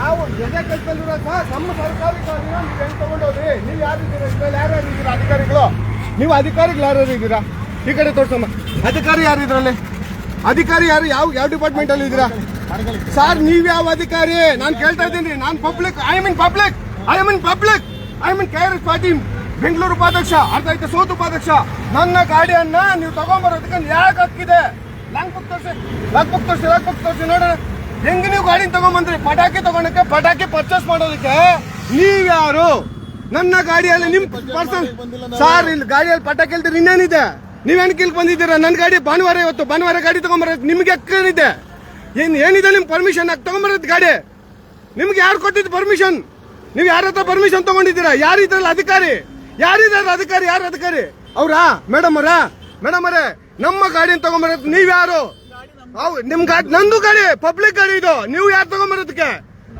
ನಾವು ಎದೆ ಕಲ್ತಲ್ಲಿರೋ ಸರ್ ನಮ್ಮ ಸರ್ಕಾರಿ ನೀವು ಹೆಂಗ್ ತಗೊಂಡೋದ್ರಿ? ನೀವು ಯಾರಿದ್ದೀರಾ? ಇದ್ರಲ್ಲಿ ಯಾರು ಅಧಿಕಾರಿಗಳು? ನೀವು ಅಧಿಕಾರಿಗಳು ಯಾರ್ಯಾರು ಇದ್ದೀರಾ? ಈ ಕಡೆ ತೋರ್ಸಮ್ಮ. ಅಧಿಕಾರಿ ಯಾರು ಇದ್ರಲ್ಲಿ? ಅಧಿಕಾರಿ ಯಾರು? ಯಾವ ಯಾವ ಡಿಪಾರ್ಟ್ಮೆಂಟ್ ಅಲ್ಲಿ ಇದ್ದೀರಾ? ಸರ್ ನೀವ್ ಯಾವ ಅಧಿಕಾರಿ? ನಾನು ಕೇಳ್ತಾ ಇದ್ದೀನಿ. ನಾನು public I mean public I mean public I mean K R S Patil. Bengaluru ಉಪಾಧ್ಯಕ್ಷ. ಅರ್ಥ ಆಯ್ತು? ಸೋತು ಉಪಾಧ್ಯಕ್ಷ. ನನ್ನ ಗಾಡಿಯನ್ನ ನೀವು ತಗೊಂಡ್ಬರೋದಕ್ಕೆ ಯಾಕೆ ಹಕ್ಕಿದೆ. ಲಾಂಗ್ ಬುಕ್ ತೋರಿಸಿ. ಲಾಂಗ್ ಬುಕ್ ತೋರಿಸಿ ಲಾಂಗ್ ಬುಕ್ ತೋರಿಸಿ ನೋಡೋಣ. ಹೆಂಗ್ ನೀವು ಗಾಡಿ ತಗೊಂಬಂದ್ರಿ? ಪಟಾಕಿ ತಗೊಂಡಕ್ಕೆ ಪಟಾಕಿ ಪರ್ಚೇಸ್ ಮಾಡೋದಕ್ಕೆ? ನೀವ್ಯಾರು ನನ್ನ ಗಾಡಿಯಲ್ಲಿ ನಿಮ್ ಪರ್ಸನ್ ಸರ್ ಇಲ್ಲಿ ಗಾಡಿಯಲ್ಲಿ ಪಟಾಕಿ ಹೇಳ್ತೀರಿ ಇನ್ನೇನಿದೆ? ನೀವೇನು ಕಿಲ್ ಬಂದಿದ್ದೀರಾ? ನನ್ನ ಗಾಡಿ ಭಾನುವಾರ ಇವತ್ತು ಭಾನುವಾರ ಗಾಡಿ ತಗೊಂಬರೋದು ನಿಮ್ಗೆ ಏನಿದೆ ಏನ್ ಏನಿದೆ ನಿಮ್ ಪರ್ಮಿಷನ್ ಹಾಕಿ ತಗೊಂಬರೋದು ಗಾಡಿ? ನಿಮ್ಗೆ ಯಾರು ಕೊಟ್ಟಿದ್ದು ಪರ್ಮಿಷನ್ ನೀವು ಯಾರ ಹತ್ರ ಪರ್ಮಿಷನ್ ತಗೊಂಡಿದ್ದೀರಾ? ಯಾರು ಇದ್ರಲ್ಲ ಅಧಿಕಾರಿ? ಯಾರಿದ್ದಾರೆ ಅಧಿಕಾರಿ? ಯಾರು ಅಧಿಕಾರಿ? ಅವ್ರಾ? ಮೇಡಮ್ ಅವರ? ಮೇಡಮ್ ಅವರೇ, ನಮ್ಮ ಗಾಡಿನ ತಗೊಂಬರೋದು ನೀವ್ ಅವ್ ನಿಮ್ ಗಾಡಿ ನಂದು ಗಾಡಿ ಪಬ್ಲಿಕ್ ಗಾಡಿ ಇದು ನೀವು ಯಾರು ತಗೊಂಬರೋದಕ್ಕೆ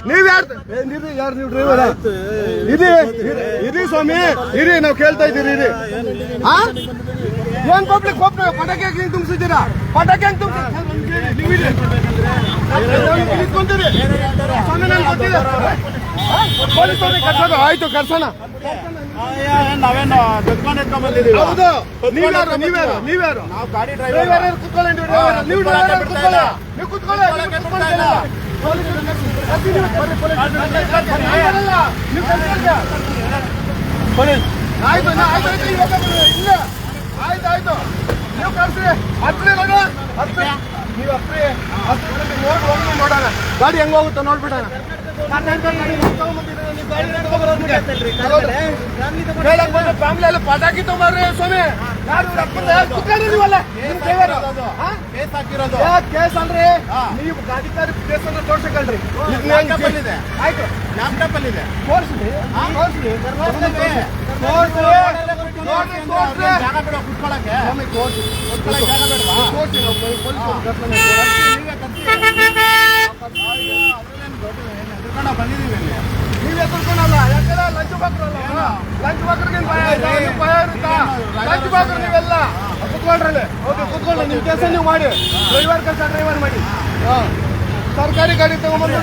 ನೀವ್ ಯಾರು ಯಾರು ನೀವು ಡ್ರೈವರ್ ಇರಿ ಇರಿ ಸ್ವಾಮಿ ಇರಿ ನಾವು ಕೇಳ್ತಾ ಇದ್ದೀರಿ ಇರಿ? ಏನ್ ಪಬ್ಲಿಕ್ ಪಟಾಕಿ ಹಾಕಿ ತುಂಬಿಸಿದ್ದೀರಾ ಪಟಾಕಿ ಹೆಂಗ್ ತುಂಬಿಸಿ ನೀವು ಇರಿ. ನೀವು ಸ್ವಾಮಿ ನಂಗೆ ಆಯ್ತು ಕರ್ಸೋಣ ನಾವೇನು ಎತ್ಕೊಂಡ್ ಬಂದಿದೀವಿ ಹೌದು. ನೀವ್ಯಾರು ನೀವ್ಯಾರು ನೀವ್ಯಾರು? ನಾವು ಗಾಡಿ ಡ್ರೈವರ್ ಕೂತ್ಕೊಳ್ಳಿ ನೀವು? ಡ್ರೈವರ್ ಕೂತ್ಕೊಳ್ಳಿ? ನೀವು ಕೂತ್ಕೊಳ್ಳಿ ಆಯ್ತು ಇಲ್ಲ ಆಯ್ತು ಆಯ್ತು. ನೀವು ನೀವು ನೋಡಿ ಹೋಗಿ ನೋಡೋಣ. ಗಾಡಿ ಹೆಂಗ ಹೋಗುತ್ತೆ ನೋಡ್ಬಿಡೋಣ. ಫ್ಯಾಮಿಲಿ ಎಲ್ಲ ಪಟಾಕಿ ತಗೊಂಡ್ರಿ ಸ್ವಾಮಿ. ಡ್ರೈವರ್ ಕೇಸ್ ಹಾಕಿರೋದು. ಕೇಸ್ ಅಲ್ರಿ. ನೀವು ಗಾಡಿಕಾರಿ ಕೇಸ್ ಅನ್ನ ತೋರ್ಸಕಲ್ರಿ ಇದೆ. ಆಯ್ತು. ಲ್ಯಾಪ್ಟಾಪ್ ಅಲ್ಲಿ ಇದೆ. ತೋರ್ಸ್ರಿ. ತೋರ್ಸ್ರಿ. ತೋರ್ಸ್ರಿ. ನೋಡ್ರಿ ತೋರ್ಸ್ರಿ. ಜಾಗ ಬಿಡ ಕುತ್ಕೊಳಕ್ಕೆ. ಸ್ವಾಮಿ ತೋರ್ಸಿ ಕುತ್ಕೊಳಕ್ಕೆ ಜಾಗ ಬೇಡವಾ? ತೋರ್ಸಿ ನಾವು ಪೊಲೀಸ್ ಅವ್ರನ್ನ ಕರ್ಕೊಂಡು ನೀವೇ ನೀವ್ ಲಂಚ್ ಬಾಕ್ರಲ್ಲ ಲಂಚ್ ಬಾಕ್ರಿಗೆ ಭಯ ಆಯ್ತಾ ನಿಮ್ಗ್ ಭಯ ಇರುತ್ತಾ ಲಂಚ್ ಬಾಕ್ರು ನೀವೆಲ್ಲ ಕುತ್ಕೊಳ್ರಲ್ಲಿ ಹೌದು ಕುತ್ಕೊಳ್ಳಿ ನಿಮ್ ಕೆಲಸ ನೀವು ಮಾಡಿ ಡ್ರೈವರ್ ಕೆಲಸ ಡ್ರೈವರ್ ಮಾಡಿ. ಸರ್ಕಾರಿ ಗಾಡಿ ತಗೊಂಡ್ಬಂದು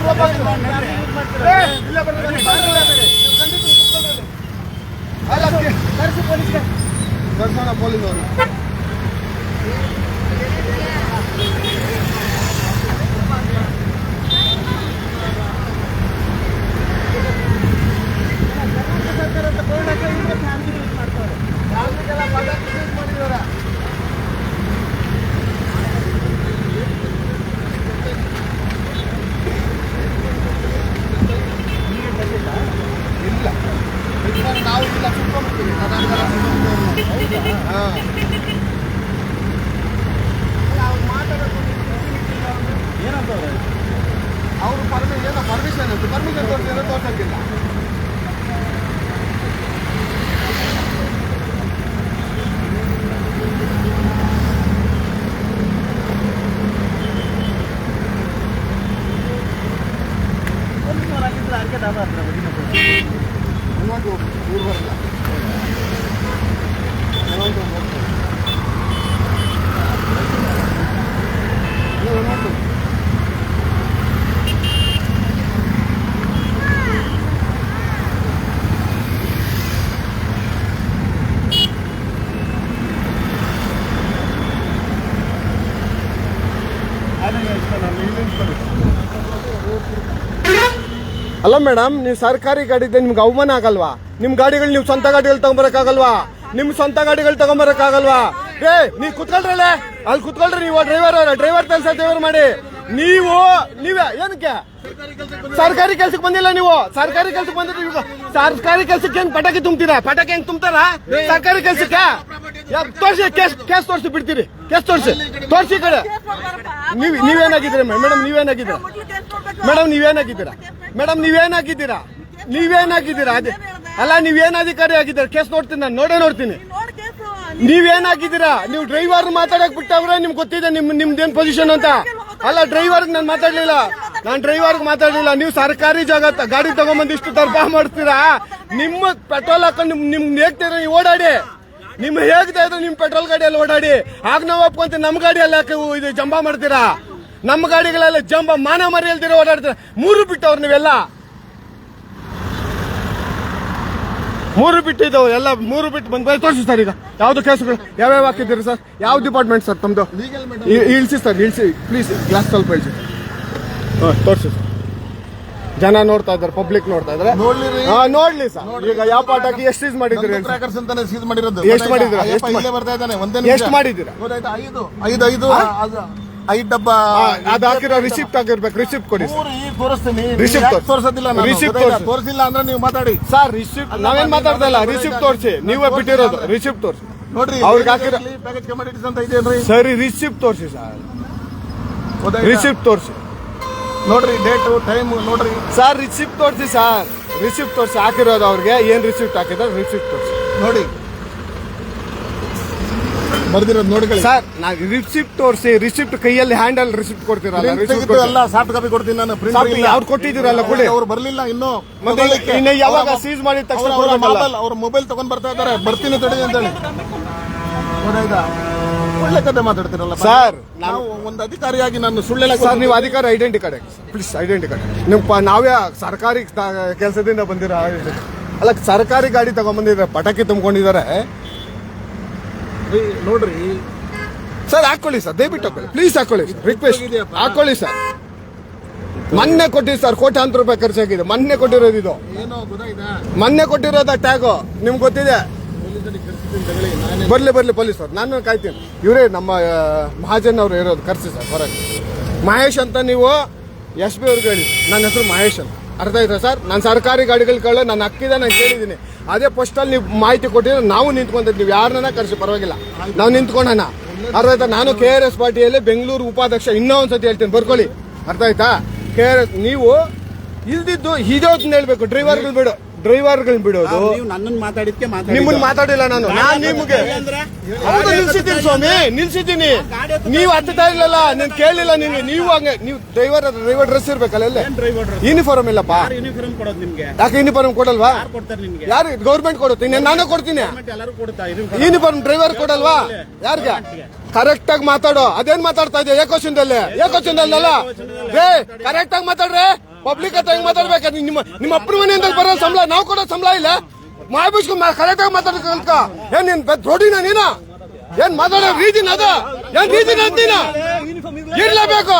ಏ, ಇಲ್ಲ. ನೀವು. ಅಲ್ಲ ಪೊಲೀಸ್ ಅವರು ಇಲ್ಲ ಬೇಕಾದ್ರೆ ನಾವು ಇಲ್ಲ ಕುತ್ಕೊಂಡ್ಬಿಡ್ತೀವಿ ಹಾ ಅವರು ಪರ್ಮಿಷನ್ ಏನೋ ಪರ್ಮಿಷನ್ ಅಂತ ಪರ್ಮಿಷನ್ ತೋರಿಸಿದ್ರೆ ತೋರ್ಸಕ್ಕಿಲ್ಲ ಅಲ್ಲ ಮೇಡಮ್, ನೀವು ಸರ್ಕಾರಿ ಗಾಡಿ ಇದೆ ನಿಮ್ಗೆ ಅವಮಾನ ಆಗಲ್ವಾ? ನಿಮ್ ಗಾಡಿಗಳು ನೀವು ಸ್ವಂತ ಗಾಡಿಗಳು ತಗೊಂಬರಕ್ಕಾಗಲ್ವಾ? ನಿಮ್ ಸ್ವಂತ ಗಾಡಿಗಳು ತಗೊಂಬರಕ್ಕಾಗಲ್ವಾ? ಏ, ನೀವು ಕುತ್ಕೊಳ್ರಲ್ಲೇ ಅಲ್ಲಿ ಕುತ್ಕೊಳ್ರಿ ನೀವು ಡ್ರೈವರ್ ಡ್ರೈವರ್ ಕೆಲಸ ಡ್ರೈವರ್ ಮಾಡಿ. ನೀವು, ನೀವೇ, ಏನಕ್ಕೆ? ಸರ್ಕಾರಿ ಕೆಲ್ಸಕ್ಕೆ ಬಂದಿಲ್ಲ ನೀವು? ಸರ್ಕಾರಿ ಕೆಲ್ಸಕ್ಕೆ ಬಂದಿದ್ರೆ ಸರ್ಕಾರಿ ಕೆಲ್ಸಕ್ಕೆ ಹೆಂಗ್ ಪಟಾಕಿ ತುಂಬ್ತೀರಾ? ಪಟಾಕಿ ಹೆಂಗ್ ತುಂಬ್ತಾರ? ಸರ್ಕಾರಿ ಕೆಲ್ಸಕ್ಕೆ? ತೋರ್ಸಿ, ಕೇಸ್ ಕೇಸ್ ತೋರಿಸಿ ಬಿಡ್ತೀರಿ, ಕೇಸ್ ತೋರಿಸಿ. ತೋರಿಸಿ ಕಡೆ. ನೀವು, ನೀವೇನಾಗಿದ್ದೀರಾ ಮೇಡಮ್? ನೀವೇನಾಗಿದ್ದೀರಾ? ಮೇಡಮ್ ನೀವೇನಾಗಿದ್ದೀರಾ? ಮೇಡಮ್, ನೀವೇನಾಗಿದ್ದೀರಾ? ನೀವೇನಾಗಿದ್ದೀರಾ? ಅದೇ. ಅಲ್ಲ ನೀವೇನು ಅಧಿಕಾರಿ ಆಗಿದ್ದೀರಾ? ಕೇಸ್ ನೋಡ್ತೀನಿ ನಾನು, ನೋಡೇ ನೋಡ್ತೀನಿ. ನೀವೇನಾಗಿದ್ದೀರಾ? ನೀವು ಡ್ರೈವರ್ ಮಾತಾಡಕ್ ಬಿಟ್ಟವ್ರೆ, ನಿಮ್ಗೆ ಗೊತ್ತಿದೆ, ನಿಮ್, ನಿಮ್ದೇನ್ ಪೊಸಿಷನ್ ಅಂತ. ಅಲ್ಲ ಡ್ರೈವರ್ಗೆ ನಾನು ಮಾತಾಡ್ಲಿಲ್ಲ. ನಾನು ಡ್ರೈವರ್ಗೆ ಮಾತಾಡಲಿಲ್ಲ. ನೀವು ಸರ್ಕಾರಿ ಜಾಗ ಗಾಡಿ ತಗೊಂಬಂದು ಇಷ್ಟು ದರ್ಬ ಮಾಡ್ತೀರಾ? ನಿಮ್ಮ ಪೆಟ್ರೋಲ್ ಹಾಕೊಂಡು ನಿಮ್ ನಿಮ್ ಹೇಗ್ತೀರ ನೀವು ಓಡಾಡಿ. ನಿಮ್ ಹೇಗ್ತಾ ಇದ್ರೆ ನಿಮ್ ಪೆಟ್ರೋಲ್ ಗಾಡಿಯಲ್ಲಿ ಓಡಾಡಿ? ಆಗ ನಾವು ಒಪ್ಕೊಂತೀವಿ ನಮ್ಮ ಗಾಡಿಯಲ್ಲಿ ಯಾಕೆ ಇದು ಜಂಬ ಮಾಡ್ತೀರಾ? ನಮ್ಮ ಗಾಡಿಗಳೆಲ್ಲ ಜಂಬ ಮಾನ ಮರಿ ಅಲ್ದಿರ ಓಡಾಡ್ತೀರಾ? ಮೂರು ಬಿಟ್ಟವ್ರು ನೀವೆಲ್ಲ. ಮೂರು ಬಿಟ್ಟಿದ್ದವು ಎಲ್ಲ ಮೂರು ಬಿಟ್ಟು ಬಂದ್ ಬರೀ ತೋರಿಸಿ ಸರ್ ಈಗ. ಯಾವ್ದು ಕೇಸುಗಳು? ಯಾವ್ಯಾವ ಹಾಕಿದ್ದೀರಿ ಸರ್? ಯಾವ ಡಿಪಾರ್ಟ್ಮೆಂಟ್ ಸರ್ ತಮ್ಮದು ಮೇಡಮ್ ಇಳಿಸಿ ಸರ್ ಇಳಿಸಿ. ಪ್ಲೀಸ್ ಗ್ಲಾಸ್ ಸ್ವಲ್ಪ ಇಳಿಸಿ. ಹಾಂ ತೋರಿಸಿ ಸರ್. ಜನ ನೋಡ್ತಾ ಇದ್ದಾರೆ ಪಬ್ಲಿಕ್ ನೋಡ್ತಾ ಇದ್ದಾರೆ. ನೋಡ್ಲಿ ಸರ್. ಈಗ ಯಾವ ಪಾಠಕ್ಕೆ ಎಷ್ಟು ಸೀಸ್ ಮಾಡಿದ್ರಿ ಸೀಸ್ ಮಾಡಿರೋದು. ಎಷ್ಟ್ ಮಾಡಿದ್ರು ಎಷ್ಟು ಬರ್ತಾ ಇದ್ದಾನೆ ಒಂದೇ ಎಷ್ಟ್ ಮಾಡಿದ್ದೀರಾ? ಐದು. ಐದು ಐದು ಐದು ಡಬ್ಬ. ಅದು ಹಾಕಿರೋ ರಿಸಿಪ್ಟ್ ಆಗಿರ್ಬೇಕು ರಿಸಿಪ್ಟ್ ಕೊಡಿ ತೋರಿಸ್ತೀನಿ. ತೋರ್ಸಿ. ತೋರ್ಸೋದಿಲ್ಲ? Receipt ತೋರ್ಸಿಲ್ಲ ಅಂದ್ರೆ ನೀವು ಮಾತಾಡಿ. ಸರ್ ರಿಸಿಪ್ಟ್ ನಾವೇನ್ ಮಾತಾಡ್ತಾ ಇಲ್ಲ. ರಿಸಿಪ್ಟ್ ತೋರಿಸಿ. ನೀವೇ ಬಿಟ್ಟಿರೋದು. ರಿಸಿಪ್ಟ್ ತೋರಿಸಿ. ನೋಡ್ರಿ ಅವ್ರಿಗೆ ಹಾಕಿರೋ- ಸರಿ ರಿಸಿಪ್ಟ್ ತೋರಿಸಿ ಸರ್. ರಿಸಿಪ್ಟ್ ತೋರಿಸಿ. ನೋಡ್ರಿ ಡೇಟು ಟೈಮು ನೋಡ್ರಿ. ಸರ್ ರಿಸಿಪ್ಟ್ ತೋರಿಸಿ ಸರ್ ರಿಸಿಪ್ಟ್ ತೋರಿಸಿ ಹಾಕಿರೋದು ಅವ್ರಿಗೆ. ಏನು ರಿಸಿಪ್ಟ್ ಹಾಕಿದ್ರೆ ರಿಸಿಪ್ಟ್ ತೋರಿಸಿ. ನೋಡಿ. ಬರ್ದಿರೋದು ನೋಡಿ ಸರ್ ನಾವು ರಿಸಿಪ್ಟ್ ತೋರಿಸಿ ರಿಸಿಪ್ಟ್ ಕೈಯಲ್ಲಿ ಹ್ಯಾಂಡಲ್ ರಿಸಿಪ್ಟ್ ಕೊಡ್ತೀರಲ್ಲ ರಿಸಿಪ್ಟ್ ಎಲ್ಲ ಸಾಫ್ಟ್ ಕಾಪಿ ಕೊಡ್ತೀನಿ ನಾನು. ಪ್ರಿಂಟ್ ಅವ್ರು ಕೊಟ್ಟಿದ್ದೀರಲ್ಲ ಕೊಡಿ. ಅವ್ರು ಬರಲಿಲ್ಲ ಇನ್ನು. ಇನ್ನು ಯಾವಾಗ ಸೀಸ್ ಮಾಡಿದ ತಕ್ಷಣ ಅವ್ರ? ಮೊಬೈಲ್ ಅವ್ರ ಮೊಬೈಲ್ ತಗೊಂಡ್ ಬರ್ತಾ ಇದ್ದಾರೆ. ಬರ್ತೀನಿ ತಡಿ ಅಂತ ಹೇಳಿ ಒಳ್ಳೆ ಕತೆ ಮಾತಾಡ್ತಿರಲ್ಲ ಸರ್, ನಾವು ಒಂದು ಅಧಿಕಾರಿಯಾಗಿ ನಾನು ಸುಳ್ಳೆಲ್ಲ ಸರ್ ನೀವು ಅಧಿಕಾರ identity card please identity card ನಿಮ್ ಪ- ನಾವೇ ಸರ್ಕಾರಿ ಕೆಲಸದಿಂದ ಬಂದಿರ? ಅಲ್ಲ ಸರ್ಕಾರಿ ಗಾಡಿ ತಗೊಂಡ್ಬಂದಿದ್ರೆ ಪಟಾಕಿ ತುಂಬಿಕೊಂಡಿದ್ದಾರೆ ನೋಡ್ರಿ. ಸರ್ ಹಾಕೊಳ್ಳಿ ಸರ್ ದಯವಿಟ್ಟು ಹಾಕೊಳ್ಳಿ. ಪ್ಲೀಸ್ ಹಾಕೊಳ್ಳಿ ರಿಕ್ವೆಸ್ಟ್ ಹಾಕೊಳ್ಳಿ ಸರ್ ಮೊನ್ನೆ ಕೊಟ್ಟಿದ್ದು ಸರ್ ಕೋಟ್ಯಾಂತರ ರೂಪಾಯಿ ಖರ್ಚಾಗಿದೆ. ಮೊನ್ನೆ ಕೊಟ್ಟಿರೋದು ಇದು. ಮೊನ್ನೆ ಕೊಟ್ಟಿರೋದ ಟ್ಯಾಗು. ನಿಮ್ಗೆ ಗೊತ್ತಿದೆ? ಬರ್ಲಿ ಬರ್ಲಿ ಪೊಲೀಸ್ ಸರ್ ನಾನು ಕಾಯ್ತೀನಿ. ಇವರೇ ನಮ್ಮ ಮಹಾಜನ್ ಅವರು ಇರೋದು, ಕರ್ಸಿ ಸರ್, ಹೊರಗೆ. ಮಹೇಶ್ ಅಂತ ನೀವು ಎಸ್ ಬಿ ಅವ್ರಿಗೆ ಹೇಳಿ. ನನ್ನ ಹೆಸರು ಮಹೇಶ್ ಅಂತ. ಅರ್ಥ ಆಯ್ತಾ ಸರ್? ನಾನು ಸರ್ಕಾರಿ ಗಾಡಿಗಳು ಕಳ್ಳ ನಾನು ಅಕ್ಕಿದ, ನಾನು ಕೇಳಿದ್ದೀನಿ. ಅದೇ ಪೋಸ್ಟಲ್ಲಿ ನೀವು ಮಾಹಿತಿ ಕೊಟ್ಟಿದ್ರೆ ನಾವು ನಿಂತ್ಕೊಂಡಿದ್ದೀವಿ ನೀವು ಯಾರನ್ನ ಕರ್ಸಿ, ಪರವಾಗಿಲ್ಲ. ನಾವು ನಿಂತ್ಕೊಂಡಣ. ಅರ್ಥ ಆಯ್ತಾ? ನಾನು ಕೆ ಆರ್ ಎಸ್ ಪಾರ್ಟಿಯಲ್ಲಿ ಬೆಂಗಳೂರು ಉಪಾಧ್ಯಕ್ಷ, ಇನ್ನೂ ಒಂದ್ಸತಿ ಹೇಳ್ತೀನಿ. ಬರ್ಕೊಳ್ಳಿ. ಅರ್ಥ ಆಯ್ತಾ? ಕೆ ಆರ್ ಎಸ್ ನೀವು ಇಲ್ದಿದ್ದು ಇದೋದ್ನ ಹೇಳ್ಬೇಕು. ಡ್ರೈವರ್ಗಳು ಬಿಡು. ಡ್ರೈವರ್ಗಳನ್ನ ಬಿಡೋದು. ನೀವು ನನ್ನನ್ನು ಮಾತಾಡಿದ್ಕೆ ನಿಮ್ಮನ್ನ ಮಾತಾಡಿಲ್ಲ ನಾನು. ನಾನ್ ನಿಮ್ಗೆ ಹೌದು ನಿಲ್ಸಿದ್ದೀನಿ ಸ್ವಾಮಿ ನಿಲ್ಸಿದ್ದೀನಿ. ನೀವು ಹತ್ತುತ್ತಾ ಇಲ್ಲಲ್ಲ ನೀನ್ ಕೇಳಿಲ್ಲ ನಿನ್ಗೆ. ನೀವು ಹಂಗೆ ನೀವು ಡ್ರೈವರ್ ಡ್ರೈವರ್ ಡ್ರೆಸ್ ಇರ್ಬೇಕಲ್ಲ ಎಲ್ಲ? ಡ್ರೈವರ್ ಯೂನಿಫಾರ್ಮ್ ಇಲ್ಲಪ್ಪ. ಯೂನಿಫಾರ್ಮ್ ಕೊಡೋದು ನಿಮ್ಗೆ? ಯಾಕೆ ಯೂನಿಫಾರ್ಮ್ ಕೊಡಲ್ವಾ? ಯಾರು ಕೊಡ್ತಾರೆ ನಿಮ್ಗೆ? ಯಾರು? ಗೌರ್ಮೆಂಟ್ ಕೊಡುತ್ತೆ ನಾನು ಕೊಡ್ತೀನಿ. ಎಲ್ಲರೂ ಕೊಡ್ತಾ ಯೂನಿಫಾರ್ಮ್ ಡ್ರೈವರ್ ಕೊಡಲ್ವಾ? ಯಾರಿಗೆ? ಕರೆಕ್ಟ್ ಆಗಿ ಮಾತಾಡು. ಅದೇನ್ ಮಾತಾಡ್ತಾ ಇದೆಯಾ? ಏಕೋಚನದಲ್ಲಿ ಏಕೋಚನದಲ್ಲ ರೇ ಕರೆಕ್ಟ್ ಆಗಿ ಮಾತಾಡ್ರೆ? ಪಬ್ಲಿಕ್ ಹತ್ರ ಹೆಂಗ್ ಮಾತಾಡ್ಬೇಕು? ನಿಮ್ಮ ನಿಮ್ಮ ಅಪ್ಪನ ಮನೆಯಿಂದ ಬರೋ ಸಂಬಳ, ನಾವು ಕೊಡೋ ಸಂಬಳ ಇಲ್ಲ. ಮಾಬಿಸ್ಕೊಂಡ್ ಕರೆಕ್ಟ್ ಆಗಿ ಮಾತಾಡ್ಕ ಏನ್ ನೀನ್ ದೊಡ್ಡಿನ ನೀನ? ಏನ್ ಮಾತಾಡೋ ರೀತಿನ ಅದ ಏನ್ ರೀತಿನ ಅಂತೀನ ಇರ್ಲೇಬೇಕು.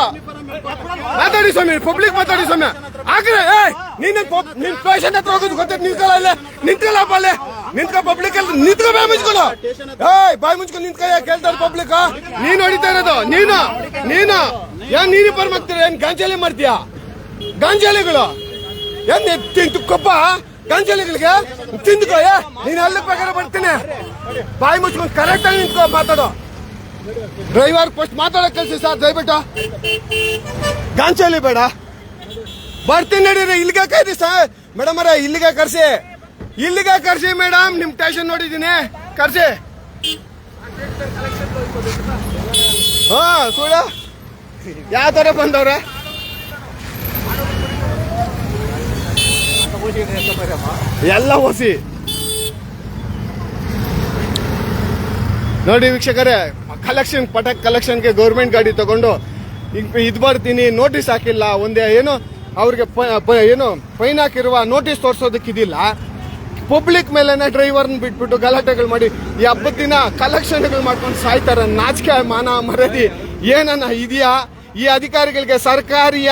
ಮಾತಾಡಿ ಸ್ವಾಮಿ ಪಬ್ಲಿಕ್ ಮಾತಾಡಿ ಸ್ವಾಮಿ. ಆಗ್ರೆ ಏ ನೀನ್ ನಿನ್ ಪೇಷಂಟ್ ಹತ್ರ ಹೋಗೋದು ಗೊತ್ತೈತೆ ನಿಂತ್ಕೊಳ್ಳ ಅಲ್ಲೇ ನಿಂತ್ಕೊಳ್ಳಪ್ಪ ಅಲ್ಲೇ? ನಿಂತ್ಕೊ ಪಬ್ಲಿಕ್ ಅಲ್ಲಿ, ನಿಂತ್ಕೊ ಬಾಯ್ ಮುಚ್ಕೊಂಡು. ಏಯ್, ಬಾಯ್ ಮುಚ್ಕೊಂಡು ನಿಂತ್ಕೊ ಕೇಳ್ತಾರೆ ಪಬ್ಲಿಕ್ ನೀನ್ ಹೊಡಿತಾ ಇರೋದು, ನೀನು ನೀನು. ಏನ್ ನೀನು ಬರ್ಮಾಗ್ತೀರ ಏನ್ ಗಾಂಜಾಲೆ ಮಾಡ್ತೀಯಾ? ಗಾಂಜಾಲಿಗಳು. ಏನ್ ತಿಂತುಕೊಪ್ಪ ತಿಂತು ಕೊಪ್ಪ? ಗಾಂಜಾಲಿಗಳಿಗೆ? ತಿಂದುಕೋ, ಏ, ನೀನ್ ಅಲ್ಲಿ ಪ್ರಕಾರ ಬರ್ತೀನಿ ಬಾಯ್ ಮುಚ್ಕೊಂಡು ಕರೆಕ್ಟ್ ಆಗಿ ನಿಂತ್ಕೊ, ಮಾತಾಡೋ. ಡ್ರೈವರ್ ಫಸ್ಟ್ ಮಾತಾಡೋ ಕಳ್ಸಿ ಸರ್, ದಯವಿಟ್ಟು. ಗಾಂಚಲಿ ಬೇಡ. ಬರ್ತೀನಿ ನಡೀರಿ ಇಲ್ಲಿಗೆ ಕೈರಿ ಸರ್. ಮೇಡಮ್ ಅವರ, ಇಲ್ಲಿಗೆ ಕರ್ಸಿ. ಇಲ್ಲಿಗೆ ಕರ್ಸಿ ಮೇಡಮ್, ನಿಮ್ ಟೇಷನ್ ನೋಡಿದ್ದೀನಿ. ಕರ್ಸಿ. ಹಾ ಸುಳ್ಳ ಯಾವ ತರ ಬಂದವ್ರೆ? ಎಲ್ಲ ಓಸಿ. ನೋಡಿ ವೀಕ್ಷಕರೇ ಕಲೆಕ್ಷನ್ ಪಟಾಕ್ ಕಲೆಕ್ಷನ್ಗೆ ಗೌರ್ಮೆಂಟ್ ಗಾಡಿ ತಗೊಂಡು ಇದು ಬರ್ತೀನಿ ನೋಟಿಸ್ ಹಾಕಿಲ್ಲ, ಒಂದೇ ಏನು, ಅವ್ರಿಗೆ ಏನು ಫೈನ್ ಹಾಕಿರುವ ನೋಟಿಸ್ ತೋರಿಸೋದಕ್ಕೆ ಇದಿಲ್ಲ. ಪಬ್ಲಿಕ್ ಮೇಲೆನೆ ಡ್ರೈವರ್ನ ಬಿಟ್ಬಿಟ್ಟು ಗಲಾಟೆಗಳು ಮಾಡಿ, ಈ ಹಬ್ಬದ ದಿನ ಕಲೆಕ್ಷನ್ಗಳು ಮಾಡ್ಕೊಂಡು ಸಾಯ್ತಾರೆ, ನಾಚಿಕೆ, ಮಾನ ಮರದಿ ಏನನ್ನ ಇದೆಯಾ? ಈ ಅಧಿಕಾರಿಗಳಿಗೆ ಸರ್ಕಾರಿಯ?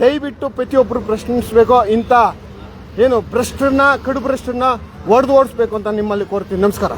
ದಯವಿಟ್ಟು ಪ್ರತಿಯೊಬ್ಬರು ಪ್ರಶ್ನಿಸಬೇಕು. ಇಂಥ ಏನು ಭ್ರಷ್ಟರನ್ನ ಕಡು ಭ್ರಷ್ಟರನ್ನ ಒಡೆದು ಓಡಿಸ್ಬೇಕು ಅಂತ ನಿಮ್ಮಲ್ಲಿ ಕೋರ್ತೀನಿ. ನಮಸ್ಕಾರ.